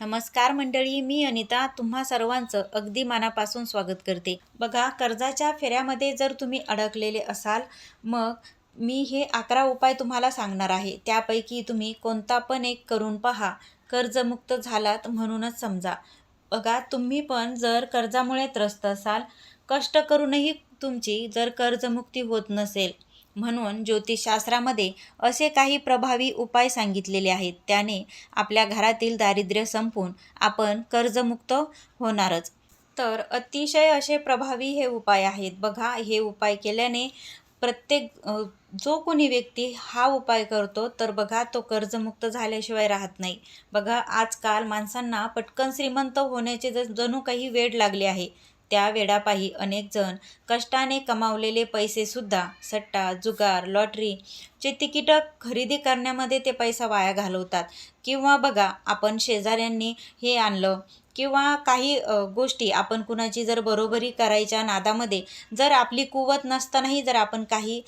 नमस्कार मंडळी मी अनिता तुम्हा सर्वांचं अगदी मनापासून स्वागत करते. बघा कर्जाच्या फेऱ्यामध्ये जर तुम्ही अडकलेले असाल मग मी हे अकरा उपाय तुम्हाला सांगणार आहे. त्यापैकी तुम्ही कोणता पण एक करून पहा. कर्जमुक्त झालात म्हणूनच समजा. बघा तुम्ही पण जर कर्जामुळे त्रस्त असाल कष्ट करूनही तुमची जर कर्जमुक्ती होत नसेल म्हणून ज्योतिषशास्त्रामध्ये असे काही प्रभावी उपाय सांगितलेले आहेत. त्याने आपल्या घरातील दारिद्र्य संपून आपण कर्जमुक्त होणारच. तर अतिशय असे प्रभावी हे उपाय आहेत. बघा हे उपाय केल्याने प्रत्येक जो कोणी व्यक्ती हा उपाय करतो तर बघा तो कर्जमुक्त झाल्याशिवाय राहत नाही. बघा आजकाल माणसांना पटकन श्रीमंत होण्याचे ज जणू काही वेड लागले आहे. त्या वेडापायी अनेक जण कष्टाने कमावलेले पैसेसुद्धा सट्टा जुगार लॉटरीचे तिकीटं खरेदी करण्यामध्ये ते पैसा वाया घालवतात. किंवा बघा आपण शेजाऱ्यांनी हे आणलं किंवा काही गोष्टी आपण कुणाची जर बरोबरी करायच्या नादामध्ये जर आपली कुवत नसतानाही जर आपण काही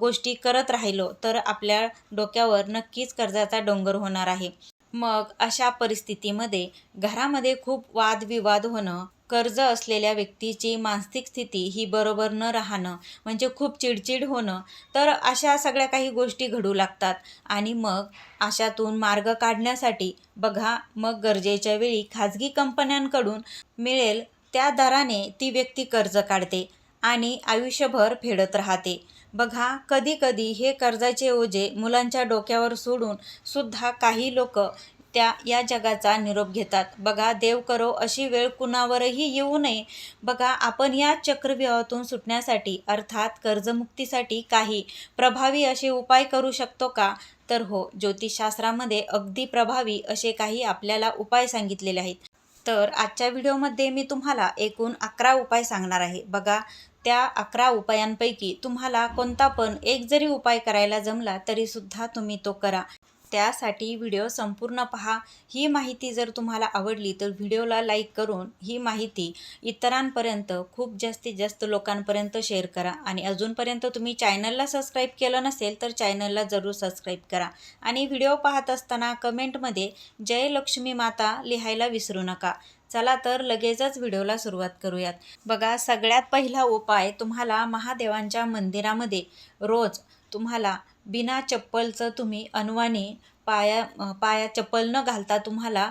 गोष्टी करत राहिलो तर आपल्या डोक्यावर नक्कीच कर्जाचा डोंगर होणार आहे. मग अशा परिस्थितीमध्ये घरामध्ये खूप वादविवाद होणं कर्ज असलेल्या व्यक्तीची मानसिक स्थिती ही बरोबर न राहणं म्हणजे खूप चिडचिड होणं तर अशा सगळ्या काही गोष्टी घडू लागतात. आणि मग अशातून मार्ग काढण्यासाठी बघा मग गरजेच्या वेळी खाजगी कंपन्यांकडून मिळेल त्या दराने ती व्यक्ती कर्ज काढते आणि आयुष्यभर फेडत राहते. बघा कधी कधी हे कर्जाचे ओझे मुलांच्या डोक्यावर सोडून सुद्धा काही लोक त्या या जगाचा निरोप घेतात. बघा देव करो अशी वेळ कुणावरही येऊ नये. बघा आपण या चक्रव्यूहातून सुटण्यासाठी अर्थात कर्जमुक्तीसाठी काही प्रभावी असे उपाय करू शकतो का? तर हो ज्योतिषशास्त्रामध्ये अगदी प्रभावी असे काही आपल्याला उपाय सांगितलेले आहेत. तर आजच्या व्हिडिओमध्ये मी तुम्हाला एकूण अकरा उपाय सांगणार आहे. बघा त्या अकरा उपायांपैकी तुम्हाला कोणता पण एक जरी उपाय करायला जमला तरीसुद्धा तुम्ही तो करा. त्यासाठी व्हिडिओ संपूर्ण पहा. ही माहिती जर तुम्हाला आवडली तर व्हिडिओला लाईक करून ही माहिती इतरांपर्यंत खूप जास्तीत जास्त लोकांपर्यंत शेअर करा. आणि अजूनपर्यंत तुम्ही चॅनलला सबस्क्राईब केलं नसेल तर चॅनलला जरूर सबस्क्राईब करा. आणि व्हिडिओ पाहत असताना कमेंटमध्ये जय लक्ष्मी माता लिहायला विसरू नका. चला तर लगेचच व्हिडिओला सुरुवात करूयात. बघा सगळ्यात पहिला उपाय तुम्हाला महादेवांच्या मंदिरामध्ये रोज तुम्हाला बिना चप्पलचं तुम्ही अनवाणी पाया पाया चप्पल न घालता तुम्हाला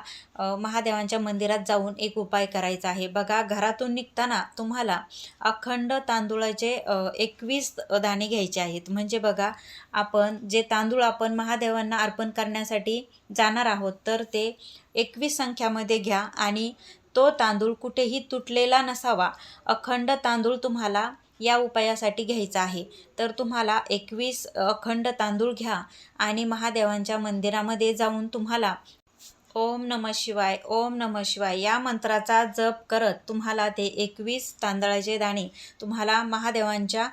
महादेवांच्या मंदिरात जाऊन एक उपाय करायचा आहे. बघा घरातून निघताना तुम्हाला अखंड तांदूळाचे एकवीस दाणे घ्यायचे आहेत. म्हणजे बघा आपण जे तांदूळ आपण महादेवांना अर्पण करण्यासाठी जाणार आहोत तर ते एकवीस संख्यामध्ये घ्या आणि तो तांदूळ कुठेही तुटलेला नसावा. अखंड तांदूळ तुम्हाला या उपायासाठी घ्यायचा आहे. तर तुम्हाला एकवीस अखंड तांदूळ घ्या आणि महादेवांच्या मंदिरामध्ये जाऊन तुम्हाला ओम नम शिवाय ओम नम शिवाय या मंत्राचा जप करत तुम्हाला ते एकवीस तांदळाचे दाणे तुम्हाला महादेवांच्या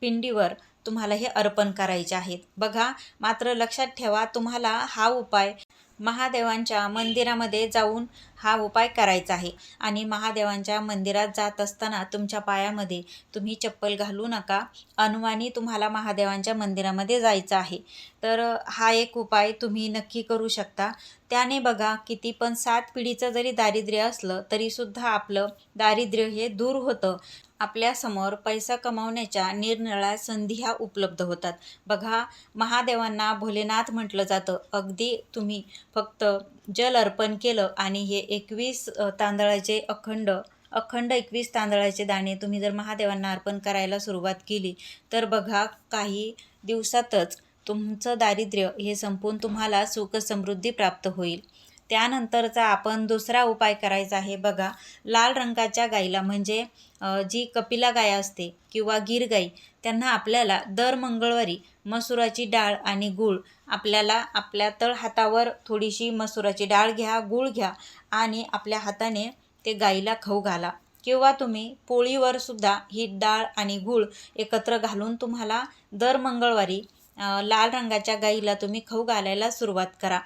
पिंडीवर तुम्हाला हे अर्पण करायचे आहेत. बघा मात्र लक्षात ठेवा तुम्हाला हा उपाय महादेवांच्या मंदिरामध्ये जाऊन हा उपाय करायचा आहे. आणि महादेवांच्या मंदिरात जात असताना तुमच्या पायामध्ये तुम्ही चप्पल घालू नका. अनुवानी तुम्हाला महादेवांच्या मंदिरामध्ये जायचं आहे. तर हा एक उपाय तुम्ही नक्की करू शकता. त्याने बघा किती पण सात पिढीचं जरी दारिद्र्य असलं तरीसुद्धा आपलं दारिद्र्य हे दूर होतं. आपल्यासमोर पैसा कमावण्याच्या निरनिराळ्या संधी ह्या उपलब्ध होतात. बघा महादेवांना भोलेनाथ म्हटलं जातं. अगदी तुम्ही फक्त जल अर्पण केलं आणि हे एकवीस तांदळाचे अखंड अखंड एकवीस तांदळाचे दाणे तुम्ही जर महादेवांना अर्पण करायला सुरुवात केली तर बघा काही दिवसातच तुमचं दारिद्र्य हे संपून तुम्हाला सुख समृद्धी प्राप्त होईल. त्यानंतरचा आपण दुसरा उपाय करायचा आहे बघा. लाल रंगाच्या गाईला म्हणजे जी कपिला गाय असते किंवा गीर गाई त्यांना आपल्याला दर मंगळवारी मसुराची डाळ आणि गूळ आपल्याला आपल्या तळ हातावर थोडीशी मसुराची डाळ घ्या गूळ घ्या आणि आपल्या हाताने ते गाईला खाऊ घाला. किंवा तुम्ही पोळीवर सुद्धा ही डाळ आणि गूळ एकत्र घालून तुम्हाला दर मंगळवारी लाल रंगाच्या गाईला तुम्ही खाऊ घालायला सुरुवात करा.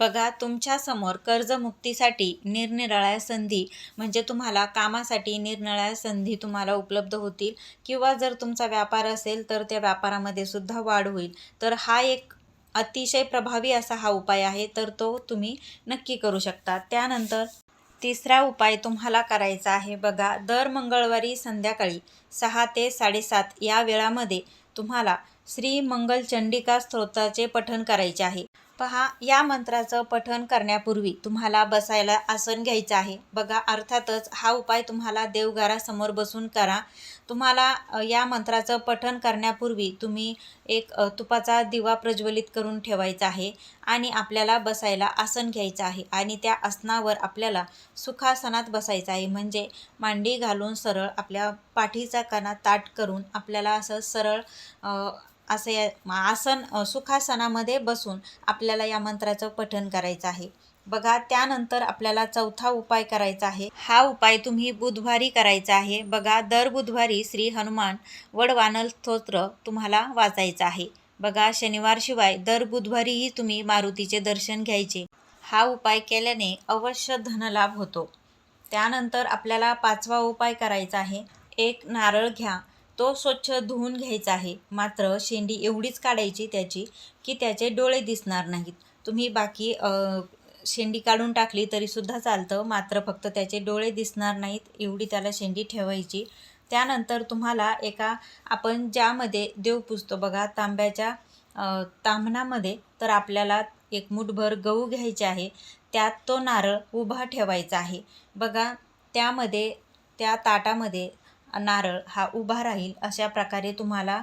बघा तुमच्यासमोर कर्जमुक्तीसाठी निरनिराळ्या संधी म्हणजे तुम्हाला कामासाठी निरनिराळ्या संधी तुम्हाला उपलब्ध होतील. किंवा जर तुमचा व्यापार असेल तर त्या व्यापारामध्ये सुद्धा वाढ होईल. तर हा एक अतिशय प्रभावी असा हा उपाय आहे तर तो तुम्ही नक्की करू शकता. त्यानंतर तिसरा उपाय तुम्हाला करायचा आहे बघा दर मंगळवारी संध्याकाळी सहा ते साडेसात या वेळामध्ये तुम्हाला श्री मंगल चंडिका स्तोत्राचे पठण करायचे आहे. पहा या मंत्राचं पठण करण्यापूर्वी तुम्हाला बसायला आसन घ्यायचं आहे. बघा अर्थातच हा उपाय तुम्हाला देवघरासमोर बसून करा. तुम्हाला या मंत्राचं पठण करण्यापूर्वी तुम्ही एक तुपाचा दिवा प्रज्वलित करून ठेवायचा आहे आणि आपल्याला बसायला आसन घ्यायचं आहे आणि त्या आसनावर आपल्याला सुखासनात बसायचं आहे. म्हणजे मांडी घालून सरळ आपल्या पाठीचा कणा ताट करून आपल्याला असं सरळ असं या आसन सुखासनामध्ये बसून आपल्याला या मंत्राचं पठण करायचं आहे. बघा त्यानंतर आपल्याला चौथा उपाय करायचा आहे. हा उपाय तुम्ही बुधवारी करायचा आहे. बघा दर बुधवारी श्री हनुमान वडवानल स्तोत्र तुम्हाला वाचायचं आहे. बघा शनिवारशिवाय दर बुधवारीही तुम्ही मारुतीचे दर्शन घ्यायचे. हा उपाय केल्याने अवश्य धनलाभ होतो. त्यानंतर आपल्याला पाचवा उपाय करायचा आहे. एक नारळ घ्या. तो स्वच्छ धुवून घ्यायचा आहे. मात्र शेंडी एवढीच काढायची त्याची की त्याचे डोळे दिसणार नाहीत. तुम्ही बाकी शेंडी काढून टाकली तरीसुद्धा चालतं. मात्र फक्त त्याचे डोळे दिसणार नाहीत एवढी त्याला शेंडी ठेवायची. त्यानंतर तुम्हाला एका आपण ज्यामध्ये देव पुजतो बघा तांब्याच्या तांबणामध्ये तर आपल्याला एक मुठभर गहू घ्यायचे आहे. त्यात तो नारळ उभा ठेवायचा आहे. बघा त्यामध्ये त्या ताटामध्ये नारळ हा उभा राहील अशा प्रकारे तुम्हाला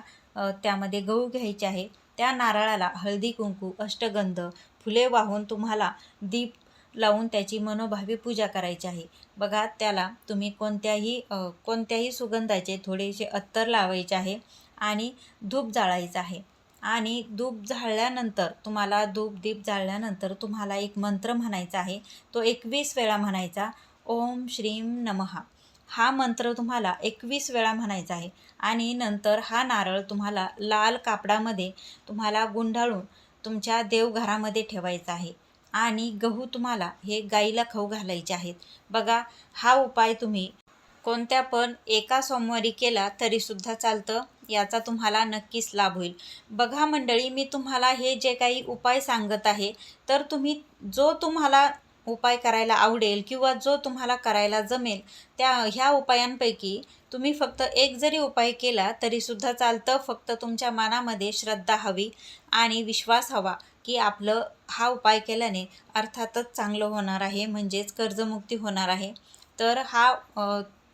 त्यामध्ये गहू घ्यायचे आहे. त्या नारळाला हळदी कुंकू अष्टगंध फुले वाहून तुम्हाला दीप लावून त्याची मनोभावी पूजा करायची आहे. बघा त्याला तुम्ही कोणत्याही कोणत्याही सुगंधाचे थोडेसे अत्तर लावायचे आहे आणि धूप जाळायचं आहे. आणि धूप जाळल्यानंतर तुम्हाला धूप दीप जाळल्यानंतर तुम्हाला एक मंत्र म्हणायचा आहे. तो एकवीस वेळा म्हणायचा ओम श्रीम नमहा हा मंत्र तुम्हाला एकवीस वेळा म्हणायचा आहे. आणि नंतर हा नारळ तुम्हाला लाल कापडामध्ये तुम्हाला गुंडाळून तुमच्या देवघरामध्ये ठेवायचा आहे. आणि गहू तुम्हाला हे गाईला खाऊ घालायचे आहेत. बघा हा उपाय तुम्ही कोणत्या पण एका सोमवारी केला तरीसुद्धा चालतं. याचा तुम्हाला नक्कीच लाभ होईल. बघा मंडळी मी तुम्हाला हे जे काही उपाय सांगत आहे तर तुम्ही जो तुम्हाला उपाय करायला आवडेल किंवा जो तुम्हाला करायला जमेल त्या ह्या उपायांपैकी तुम्ही फक्त एक जरी उपाय केला तरीसुद्धा चालतं. फक्त तुमच्या मनामध्ये श्रद्धा हवी आणि विश्वास हवा की आपलं हा उपाय केल्याने अर्थातच चांगलं होणार आहे म्हणजेच कर्जमुक्ती होणार आहे. तर हा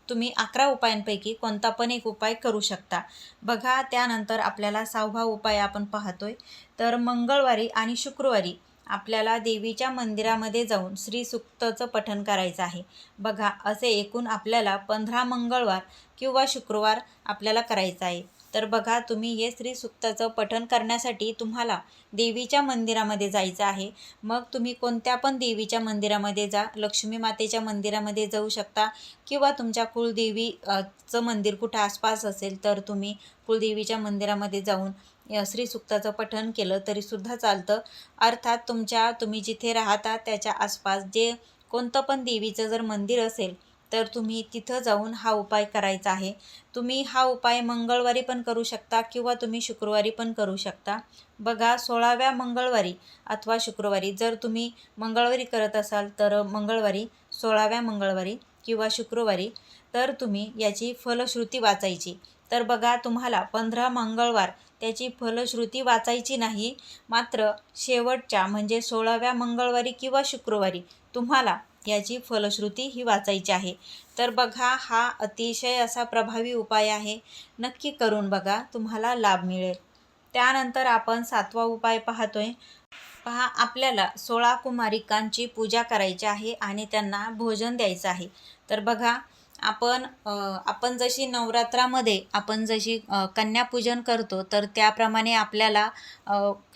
तुम्ही अकरा उपायांपैकी कोणता पण एक उपाय करू शकता. बघा त्यानंतर आपल्याला सहावा उपाय आपण पाहतोय. तर मंगळवारी आणि शुक्रवारी आपल्याला देवीच्या मंदिरामध्ये जाऊन श्री सुक्तचं पठण करायचं आहे. बघा असे एकूण आपल्याला पंधरा मंगळवार किंवा शुक्रवार आपल्याला करायचं आहे. तर बघा तुम्ही हे स्त्री सुक्ताचं पठण करण्यासाठी तुम्हाला देवीच्या मंदिरामध्ये जायचं आहे. मग तुम्ही कोणत्या पण देवीच्या मंदिरामध्ये जा लक्ष्मी मातेच्या मंदिरामध्ये जाऊ शकता किंवा तुमच्या कुलदेवी चं मंदिर कुठं आसपास असेल तर तुम्ही कुलदेवीच्या मंदिरामध्ये जाऊन श्री सुक्ताचं पठण केलं तरीसुद्धा चालतं. अर्थात तुमच्या तुम्ही जिथे राहता त्याच्या आसपास जे कोणतं पण देवीचं जर मंदिर असेल तर तुम्ही तिथं जाऊन हा उपाय करायचा आहे. तुम्ही हा उपाय मंगळवारी पण करू शकता किंवा तुम्ही शुक्रवारी पण करू शकता. बघा सोळाव्या मंगळवारी अथवा शुक्रवारी जर तुम्ही मंगळवारी करत असाल तर मंगळवारी सोळाव्या मंगळवारी किंवा शुक्रवारी तर तुम्ही याची फलश्रुती वाचायची. तर बघा तुम्हाला पंधरा मंगळवार त्याची फलश्रुती वाचायची नाही. मात्र शेवटच्या म्हणजे सोळाव्या मंगळवारी किंवा शुक्रवारी तुम्हाला याची फलश्रुती ही वाचायची आहे. तर बघा हा अतिशय असा प्रभावी उपाय आहे. नक्की करून बघा तुम्हाला लाभ मिळेल. त्यानंतर आपण सातवा उपाय पाहतोय. पहा आपल्याला सोळा कुमारिकांची पूजा करायची आहे आणि त्यांना भोजन द्यायचं आहे. तर बघा आपण आपण जशी नवरात्रामध्ये आपण जशी कन्यापूजन करतो तर त्याप्रमाणे आपल्याला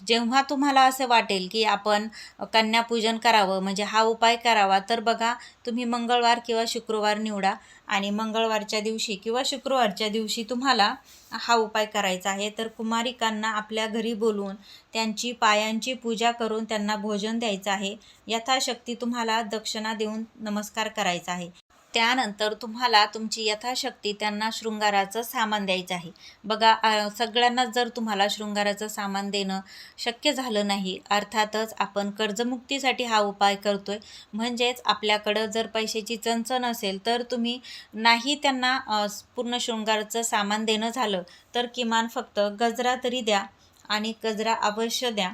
जेव्हा तुम्हाला असं वाटेल की आपण कन्यापूजन करावं म्हणजे हा उपाय करावा तर बघा तुम्ही मंगळवार किंवा शुक्रवार निवडा आणि मंगळवारच्या दिवशी किंवा शुक्रवारच्या दिवशी तुम्हाला हा उपाय करायचा आहे. तर कुमारिकांना आपल्या घरी बोलवून त्यांची पायांची पूजा करून त्यांना भोजन द्यायचं आहे. यथाशक्ती तुम्हाला दक्षिणा देऊन नमस्कार करायचा आहे. त्यानंतर तुम्हाला तुमची यथाशक्ती त्यांना शृंगाराचं सामान द्यायचं आहे. बघा सगळ्यांनाच जर तुम्हाला शृंगाराचं सामान देणं शक्य झालं नाही अर्थातच आपण कर्जमुक्तीसाठी हा उपाय करतो आहे म्हणजेच आपल्याकडं जर पैशाची चणचण असेल तर तुम्ही नाही त्यांना पूर्ण शृंगाराचं सामान देणं झालं तर किमान फक्त गजरा तरी द्या आणि गजरा अवश्य द्या.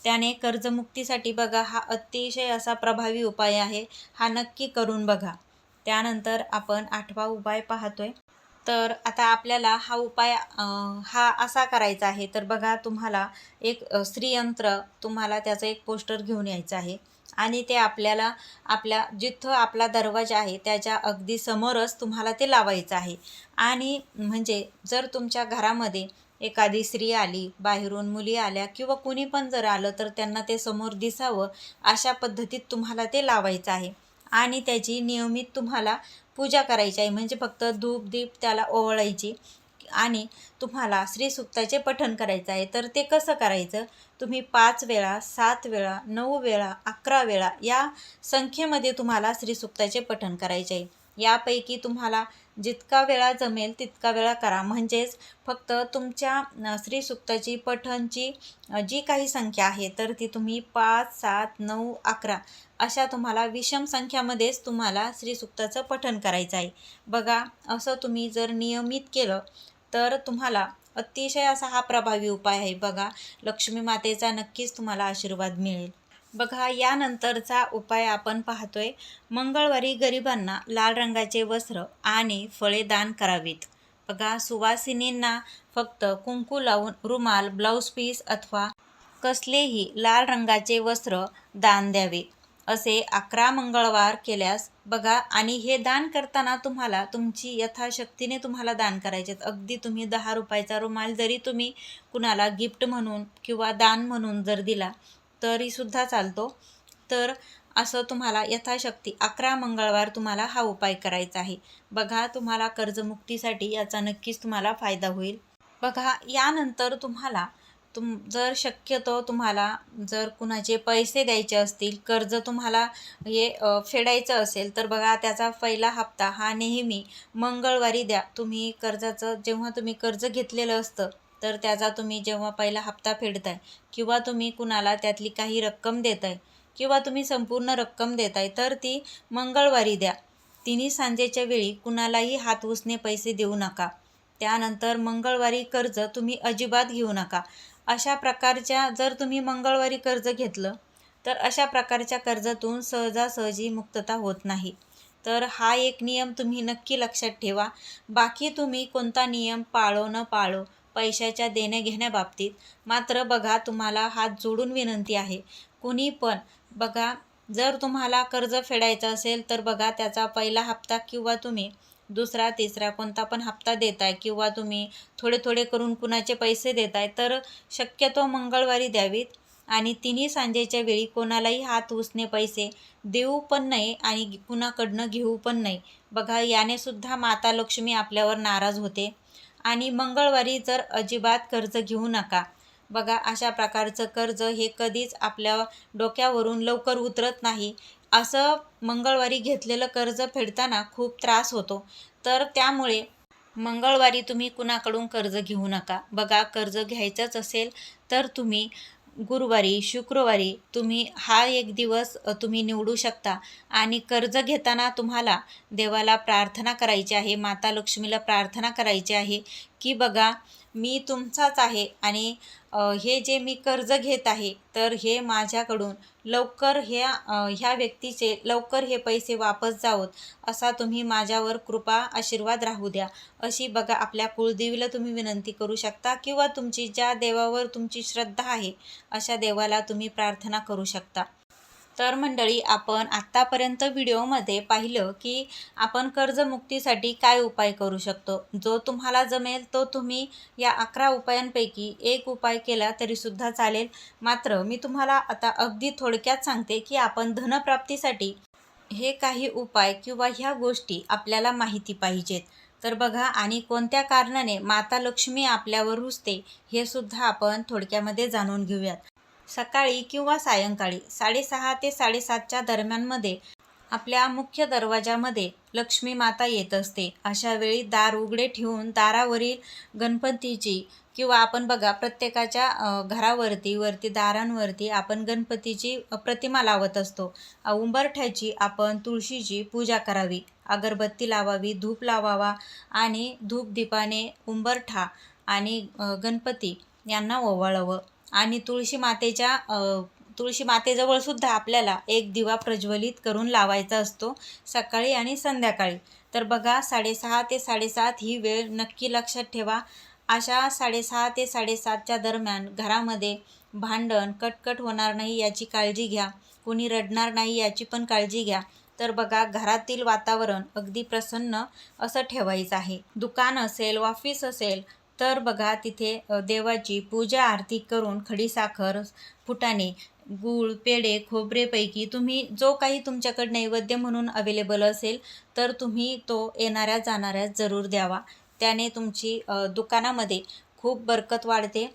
त्याने कर्जमुक्तीसाठी बघा हा अतिशय असा प्रभावी उपाय आहे. हा नक्की करून बघा. त्यानंतर आपण आठवा उपाय पाहतोय. तर आता आपल्याला हा उपाय हा असा करायचा आहे. तर बघा तुम्हाला एक स्त्रीयंत्र तुम्हाला त्याचं एक पोस्टर घेऊन यायचं आहे. आणि ते आपल्याला आपल्या जिथं आपला दरवाजा आहे त्याच्या अगदी समोरच तुम्हाला ते लावायचं आहे. आणि म्हणजे जर तुमच्या घरामध्ये एखादी स्त्री आली बाहेरून मुली आल्या किंवा कुणी पण जर आलं तर त्यांना ते समोर दिसावं अशा पद्धतीत तुम्हाला ते लावायचं आहे. आणि त्याची नियमित तुम्हाला पूजा करायची आहे. म्हणजे फक्त धूप दीप त्याला ओवळायची आणि तुम्हाला श्रीसुक्ताचे पठण करायचं आहे. तर ते कसं करायचं? तुम्ही पाच वेळा सात वेळा नऊ वेळा अकरा वेळा या संख्येमध्ये तुम्हाला श्रीसुक्ताचे पठण करायचे आहे. यापैकी तुम्हाला जितका वेळा जमेल तितका वेळा करा. म्हणजेच फक्त तुमच्या अ, श्रीसुक्ताची पठणची जी काही संख्या आहे तर ती तुम्ही पाच सात नऊ अकरा अशा तुम्हाला विषम संख्यामध्येच तुम्हाला श्रीसुक्ताचं पठण करायचं आहे. बघा असं तुम्ही जर नियमित केलं तर तुम्हाला अतिशय असा हा प्रभावी उपाय आहे. बघा लक्ष्मी मातेचा नक्कीच तुम्हाला आशीर्वाद मिळेल. बघा यानंतरचा उपाय आपण पाहतोय. मंगळवारी गरिबांना लाल रंगाचे वस्त्र आणि फळे दान करावीत. बघा सुवासिनींना फक्त कुंकू लावून रुमाल ब्लाऊज पीस अथवा कसलेही लाल रंगाचे वस्त्र दान द्यावे. असे अकरा मंगळवार केल्यास बघा आणि हे दान करताना तुम्हाला तुमची यथाशक्तीने तुम्हाला दान करायचे अगदी तुम्ही दहा रुपयाचा रुमाल जरी तुम्ही कुणाला गिफ्ट म्हणून किंवा दान म्हणून जर दिला तरीसुद्धा चालतो. तर असं तुम्हाला यथाशक्ती अकरा मंगळवार तुम्हाला हा उपाय करायचा आहे. बघा तुम्हाला कर्जमुक्तीसाठी याचा नक्कीच तुम्हाला फायदा होईल. बघा यानंतर तुम्हाला तुम जर शक्यतो तुम्हाला जर कुणाचे पैसे द्यायचे असतील कर्ज तुम्हाला हे फेडायचं असेल तर बघा त्याचा पहिला हप्ता हा नेहमी मंगळवारी द्या. तुम्ही कर्जाचं जेव्हा तुम्ही कर्ज घेतलेलं असतं तर त्याचा तुम्ही जेव्हा पहिला हप्ता फेडताय किंवा तुम्ही कुणाला त्यातली काही रक्कम देताय किंवा तुम्ही संपूर्ण रक्कम देताय तर ती मंगळवारी द्या. तिन्ही सांजेच्या वेळी कुणालाही हात उसने पैसे देऊ नका. त्यानंतर मंगळवारी कर्ज तुम्ही अजिबात घेऊ नका. अशा प्रकारच्या जर तुम्ही मंगळवारी कर्ज घेतलं तर अशा प्रकारच्या कर्जातून सहजासहजी मुक्तता होत नाही. तर हा एक नियम तुम्ही नक्की लक्षात ठेवा. बाकी तुम्ही कोणता नियम पाळो न पाळो पैशाच्या देण्या घेण्याबाबतीत मात्र बघा तुम्हाला हात जोडून विनंती आहे. कुणी पण बघा जर तुम्हाला कर्ज फेडायचं असेल तर बघा त्याचा पहिला हप्ता किंवा तुम्ही दुसरा तिसरा कोणता पण हप्ता देताय किंवा तुम्ही थोडे थोडे करून कुणाचे पैसे देताय तर शक्यतो मंगळवारी द्यावीत. आणि तिन्ही सांजेच्या वेळी कोणालाही हात उसने पैसे देऊ पण नाही आणि कुणाकडनं घेऊ पण नाही बघा याने सुद्धा माता लक्ष्मी आपल्यावर नाराज होते. आणि मंगळवारी जर अजिबात कर्ज घेऊ नका. बघा अशा प्रकारचं कर्ज हे कधीच आपल्या डोक्यावरून लवकर उतरत नाही. असं मंगळवारी घेतलेलं कर्ज फेडताना खूप त्रास होतो. तर त्यामुळे मंगळवारी तुम्ही कुणाकडून कर्ज घेऊ नका. बघा कर्ज घ्यायचंच असेल तर तुम्ही गुरुवारी शुक्रवारी तुम्ही हा एक दिवस तुम्ही निवडू शकता. आणि कर्ज घेताना तुम्हाला देवाला प्रार्थना करायची आहे माता लक्ष्मीला प्रार्थना करायची आहे की बघा मी तुमचाच आहे आणि हे जे मी कर्ज घेत आहे तर हे माझ्याकडून लवकर ह्या ह्या व्यक्तीचे लवकर हे पैसे वापस जावोत असा तुम्ही माझ्यावर कृपा आशीर्वाद राहू द्या. अशी बघा आपल्या कुळदेवीला तुम्ही विनंती करू शकता किंवा तुमची ज्या देवावर तुमची श्रद्धा आहे अशा देवाला तुम्ही प्रार्थना करू शकता. तर मंडळी आपण आत्तापर्यंत व्हिडिओमध्ये पाहिलं की आपण कर्जमुक्तीसाठी काय उपाय करू शकतो. जो तुम्हाला जमेल तो तुम्ही या अकरा उपायांपैकी एक उपाय केला तरीसुद्धा चालेल. मात्र मी तुम्हाला आता अगदी थोडक्यात सांगते की आपण धनप्राप्तीसाठी हे काही उपाय किंवा ह्या गोष्टी आपल्याला माहिती पाहिजेत. तर बघा आणि कोणत्या कारणाने माता लक्ष्मी आपल्यावर रुजते हे सुद्धा आपण थोडक्यामध्ये जाणून घेऊयात. सकाळी किंवा सायंकाळी साडेसहा ते साडेसातच्या दरम्यानमध्ये आपल्या मुख्य दरवाजामध्ये लक्ष्मी माता येत असते. अशा वेळी दार उघडे ठेवून दारावरील गणपतीची किंवा आपण बघा प्रत्येकाच्या घरावरती वरती दारांवरती आपण गणपतीची प्रतिमा लावत असतो. उंबरठ्याची आपण तुळशीची पूजा करावी. अगरबत्ती लावावी धूप लावावा आणि धूप दीपाने उंबरठा आणि गणपती यांना ओवाळावं. आणि तुळशी मातेच्या तुळशी मातेजवळ सुद्धा आपल्याला एक दिवा प्रज्वलित करून लावायचा असतो सकाळी आणि संध्याकाळी. तर बघा साडेसहा ते साडेसात ही वेळ नक्की लक्षात ठेवा. अशा साडेसहा ते साडेसातच्या दरम्यान घरामध्ये भांडण कटकट होणार नाही याची काळजी घ्या. कुणी रडणार नाही याची पण काळजी घ्या. तर बघा घरातील वातावरण अगदी प्रसन्न असं ठेवायचं आहे. दुकान असेल ऑफिस असेल तर बघा तिथे देवाची पूजा आरती करून खडीसाखर फुटाणे गूळ पेढे खोबरेपैकी तुम्ही जो काही तुमच्याकडे नैवेद्य म्हणून अवेलेबल असेल तर तुम्ही तो येणाऱ्या जाणाऱ्या जरूर द्यावा. त्याने तुमची दुकानामध्ये खूप बरकत वाढते.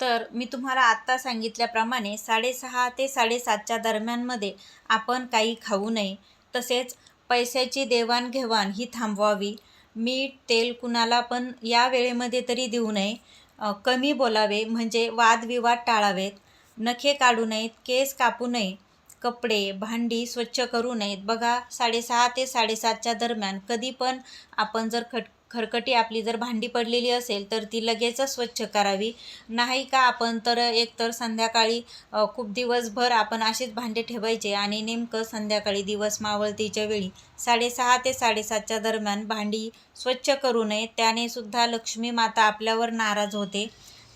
तर मी तुम्हाला आत्ता सांगितल्याप्रमाणे साडेसहा ते साडेसातच्या दरम्यानमध्ये आपण काही खाऊ नये. तसेच पैशाची देवाणघेवाण ही थांबवावी. मीठ तेल कुणाला पण या वेळेमध्ये तरी देऊ नये. कमी बोलावे म्हणजे वादविवाद टाळावेत. नखे काढू नयेत केस कापू नये. कपडे भांडी स्वच्छ करू नयेत. बघा साडेसहा ते साडेसातच्या दरम्यान कधी पण आपण जर खट खरकटी आपली जर भांडी पडलेली असेल तर ती लगेचच स्वच्छ करावी. नाही का आपण तर एक तर संध्याकाळी खूप दिवसभर आपण असेच भांडे ठेवायचे आणि नेमकं संध्याकाळी दिवस मावळतीच्या वेळी साडेसहा ते साडेसातच्या दरम्यान भांडी स्वच्छ करू नये. त्याने सुद्धा लक्ष्मी माता आपल्यावर नाराज होते.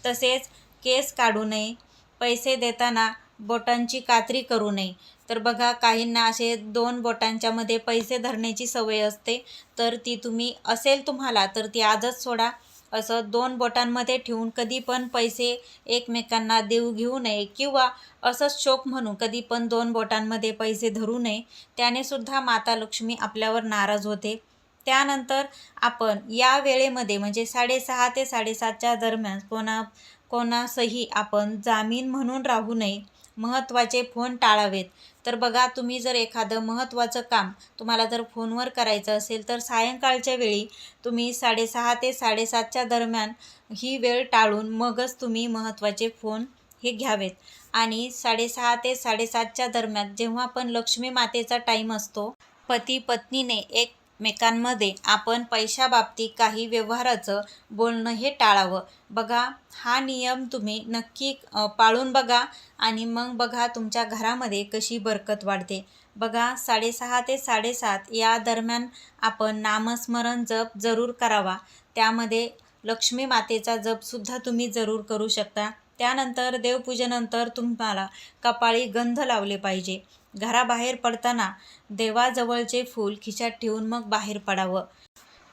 तसेच केस काढू नये. पैसे देताना बोटांची कात्री करू नये. तर बघा काहींना असे दोन बोटांच्यामध्ये पैसे धरण्याची सवय असते. तर ती तुम्ही असेल तुम्हाला तर ती आजच सोडा. असं दोन बोटांमध्ये ठेवून कधी पण पैसे एकमेकांना देऊ घेऊ नये किंवा असंच शोक म्हणून कधी पण दोन बोटांमध्ये पैसे धरू नये. त्याने सुद्धा माता लक्ष्मी आपल्यावर नाराज होते. त्यानंतर आपण या वेळेमध्ये म्हणजे साडेसहा ते साडेसातच्या दरम्यान कोणा कोणासही आपण जामीन म्हणून राहू नये. महत्त्वाचे फोन टाळावेत. तर बघा तुम्ही जर एखादं महत्त्वाचं काम तुम्हाला जर फोनवर करायचं असेल तर सायंकाळच्या वेळी तुम्ही साडेसहा ते साडेसातच्या दरम्यान ही वेळ टाळून मगच तुम्ही महत्त्वाचे फोन हे घ्यावेत. आणि साडेसहा ते साडेसातच्या दरम्यान जेव्हा पण लक्ष्मी मातेचा टाईम असतो पती पत्नीने एक एकमेकांमध्ये आपण पैशाबाबतीत काही व्यवहाराचं बोलणं हे टाळावं. बघा हा नियम तुम्ही नक्की पाळून बघा आणि मग बघा तुमच्या घरामध्ये कशी बरकत वाढते. बघा साडेसहा ते साडेसात या दरम्यान आपण नामस्मरण जप जरूर करावा. त्यामध्ये लक्ष्मी मातेचा जपसुद्धा तुम्ही जरूर करू शकता. त्यानंतर देवपूजेनंतर तुम्हाला कपाळी गंध लावले पाहिजे. घराबाहेर पडताना देवाजवळचे फूल खिशात ठेवून मग बाहेर पडावं.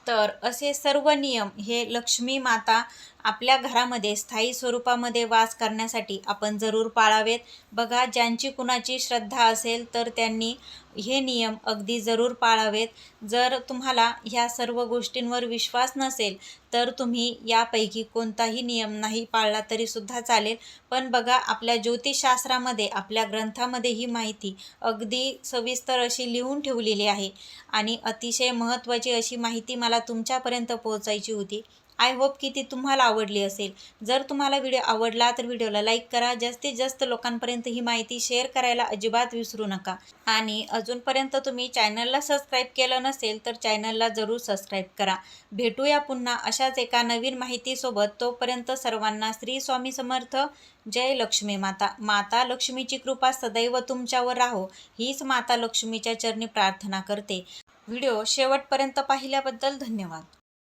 तर असे सर्व नियम हे लक्ष्मी माता आपल्या घरामध्ये स्थायी स्वरूपामध्ये वास करण्यासाठी आपण जरूर पाळावेत. बघा ज्यांची कुणाची श्रद्धा असेल तर त्यांनी हे नियम अगदी जरूर पाळावेत. जर तुम्हाला ह्या सर्व गोष्टींवर विश्वास नसेल तर तुम्ही यापैकी कोणताही नियम नाही पाळला तरीसुद्धा चालेल. पण बघा आपल्या ज्योतिषशास्त्रामध्ये आपल्या ग्रंथामध्ये ही माहिती अगदी सविस्तर अशी लिहून ठेवलेली आहे. आणि अतिशय महत्त्वाची अशी माहिती मला तुमच्यापर्यंत पोहोचायची होती. आय होप की ती तुम्हाला आवडली असेल. जर तुम्हाला व्हिडिओ आवडला तर व्हिडिओला लाईक करा. जास्तीत जास्त लोकांपर्यंत ही माहिती शेअर करायला अजिबात विसरू नका. आणि अजूनपर्यंत तुम्ही चॅनलला सबस्क्राईब केलं नसेल तर चॅनलला जरूर सबस्क्राईब करा. भेटूया पुन्हा अशाच एका नवीन माहितीसोबत. तोपर्यंत सर्वांना श्री स्वामी समर्थ. जय लक्ष्मी माता. माता लक्ष्मीची कृपा सदैव तुमच्यावर राहो. हीच माता लक्ष्मीच्या चरणी प्रार्थना करते. व्हिडिओ शेवटपर्यंत पाहिल्याबद्दल धन्यवाद.